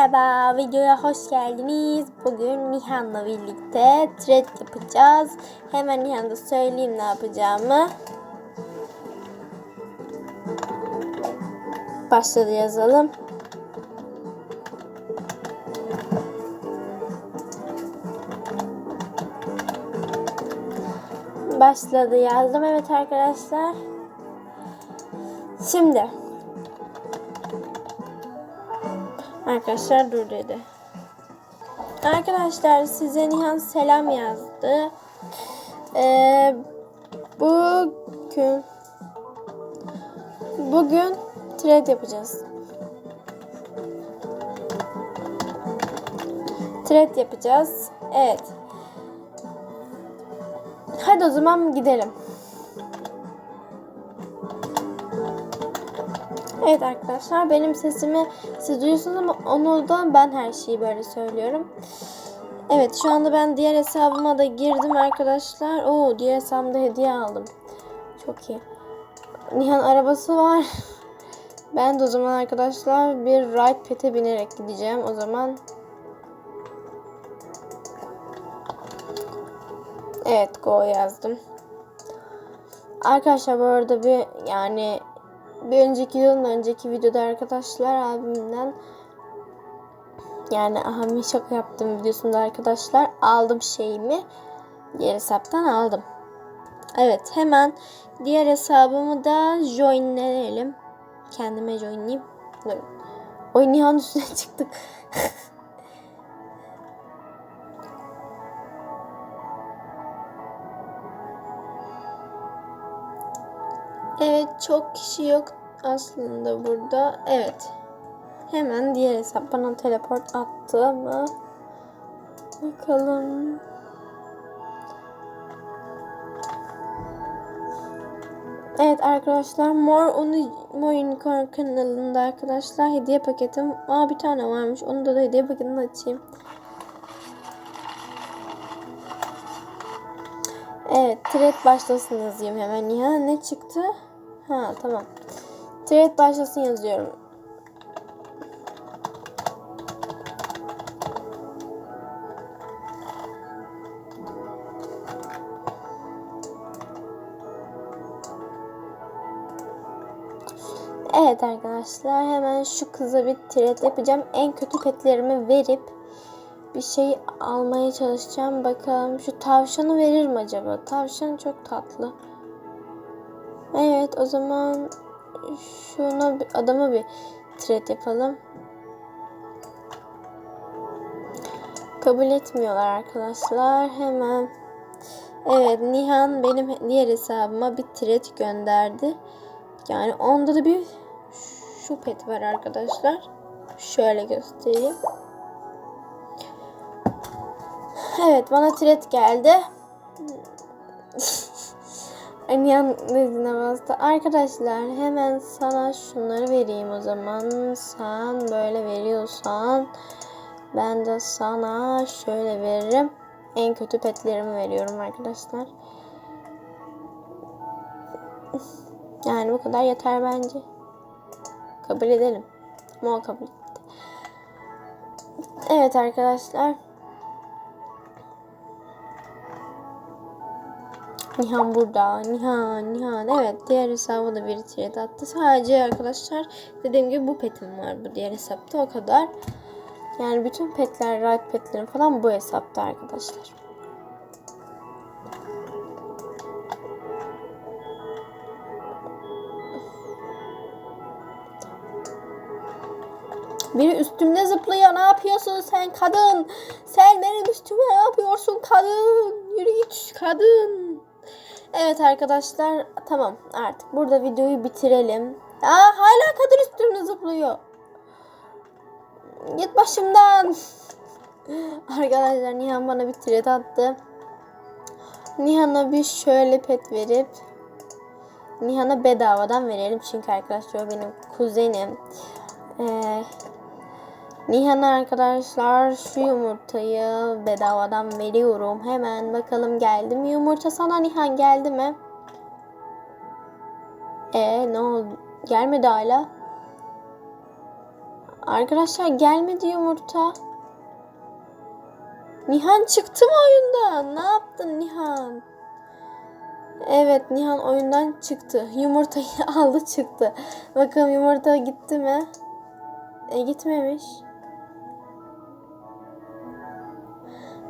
Merhaba, videoya hoş geldiniz. Bugün Nihan'la birlikte thread yapacağız. Hemen Nihan'da söyleyeyim ne yapacağımı. Başladı yazalım. Başladı yazdım. Evet arkadaşlar. Şimdi Arkadaşlar dur dedi. Arkadaşlar size Nihan selam yazdı. Ee, bugün bugün thread yapacağız. Thread yapacağız. Evet. Hadi o zaman gidelim. Evet arkadaşlar benim sesimi siz duyuyorsunuz ama onu da ben her şeyi böyle söylüyorum. Evet şu anda ben diğer hesabıma da girdim arkadaşlar. Oo diğer hesabımda hediye aldım. Çok iyi. Nihan arabası var. Ben de o zaman arkadaşlar bir ride pet'e binerek gideceğim. O zaman Evet go yazdım. Arkadaşlar bu arada bir yani bir önceki yılın önceki videoda arkadaşlar abimden yani ahami şaka yaptığım videosunda arkadaşlar aldım şeyimi diğer hesaptan aldım. Evet hemen diğer hesabımı da joinleyelim. Kendime joinleyeyim. Dur. Oy Nihan üstüne çıktık. Evet çok kişi yok aslında burada. Evet. Hemen diğer hesap bana teleport attı ama bakalım. Evet arkadaşlar Mor onu Mor Unicorn kanalında arkadaşlar hediye paketim. Aa bir tane varmış. Onu da, da hediye paketini açayım. Evet, thread başlasın yazayım hemen. Ya ne çıktı? Ha tamam. Thread başlasın yazıyorum. Evet arkadaşlar hemen şu kıza bir thread yapacağım. En kötü petlerimi verip bir şey almaya çalışacağım. Bakalım şu tavşanı verir mi acaba? Tavşan çok tatlı. Evet o zaman şuna adama bir thread yapalım. Kabul etmiyorlar arkadaşlar. Hemen Evet Nihan benim diğer hesabıma bir thread gönderdi. Yani onda da bir şu pet var arkadaşlar. Şöyle göstereyim. Evet bana thread geldi. Nihan dediğine bastı. Arkadaşlar hemen sana şunları vereyim o zaman. Sen böyle veriyorsan ben de sana şöyle veririm. En kötü petlerimi veriyorum arkadaşlar. Yani bu kadar yeter bence. Kabul edelim. Ama o kabul etti. Evet arkadaşlar. Nihan burada. Nihan, Nihan. Evet diğer hesabı da bir thread attı. Sadece arkadaşlar dediğim gibi bu petim var bu diğer hesapta o kadar. Yani bütün petler, right petlerim falan bu hesapta arkadaşlar. Biri üstümde zıplıyor. Ne yapıyorsun sen kadın? Sen benim üstüme ne yapıyorsun kadın? Yürü git kadın. Evet arkadaşlar tamam artık burada videoyu bitirelim. Aa hala kadın üstümde zıplıyor. Git başımdan. Arkadaşlar Nihan bana bir thread attı. Nihan'a bir şöyle pet verip Nihan'a bedavadan verelim. Çünkü arkadaşlar o benim kuzenim. Ee, Nihan'a arkadaşlar şu yumurtayı bedavadan veriyorum. Hemen bakalım geldi mi yumurta sana Nihan geldi mi? E ne oldu? Gelmedi hala. Arkadaşlar gelmedi yumurta. Nihan çıktı mı oyundan? Ne yaptın Nihan? Evet Nihan oyundan çıktı. Yumurtayı aldı çıktı. Bakalım yumurta gitti mi? E gitmemiş.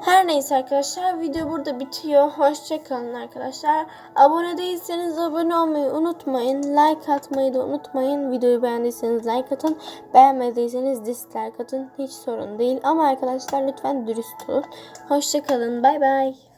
Her neyse arkadaşlar video burada bitiyor. Hoşçakalın arkadaşlar. Abone değilseniz abone olmayı unutmayın. Like atmayı da unutmayın. Videoyu beğendiyseniz like atın. Beğenmediyseniz dislike atın. Hiç sorun değil. Ama arkadaşlar lütfen dürüst olun. Hoşçakalın. Bay bay.